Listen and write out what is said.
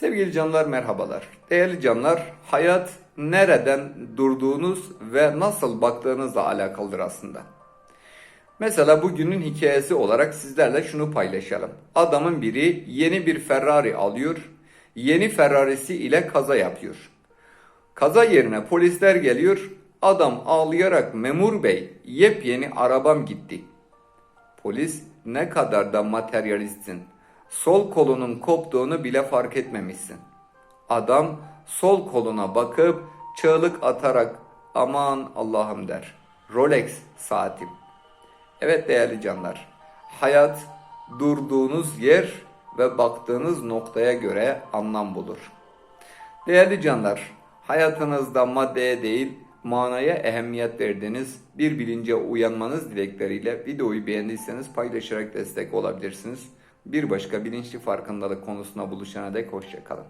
Sevgili canlar merhabalar. Değerli canlar, hayat nereden durduğunuz ve nasıl baktığınızla alakalıdır aslında. Mesela bugünün hikayesi olarak sizlerle şunu paylaşalım. Adamın biri yeni bir Ferrari alıyor, yeni Ferrari'si ile kaza yapıyor. Kaza yerine polisler geliyor, adam ağlayarak memur bey yepyeni arabam gitti. Polis ne kadar da materyalistsin. Sol kolunun koptuğunu bile fark etmemişsin. Adam sol koluna bakıp çığlık atarak aman Allah'ım der. Rolex saatim. Evet değerli canlar. Hayat durduğunuz yer ve baktığınız noktaya göre anlam bulur. Değerli canlar, hayatınızda maddeye değil manaya ehemmiyet verdiğiniz bir bilince uyanmanız dilekleriyle videoyu beğendiyseniz paylaşarak destek olabilirsiniz. Bir başka bilinçli farkındalık konusuna buluşana dek hoşçakalın.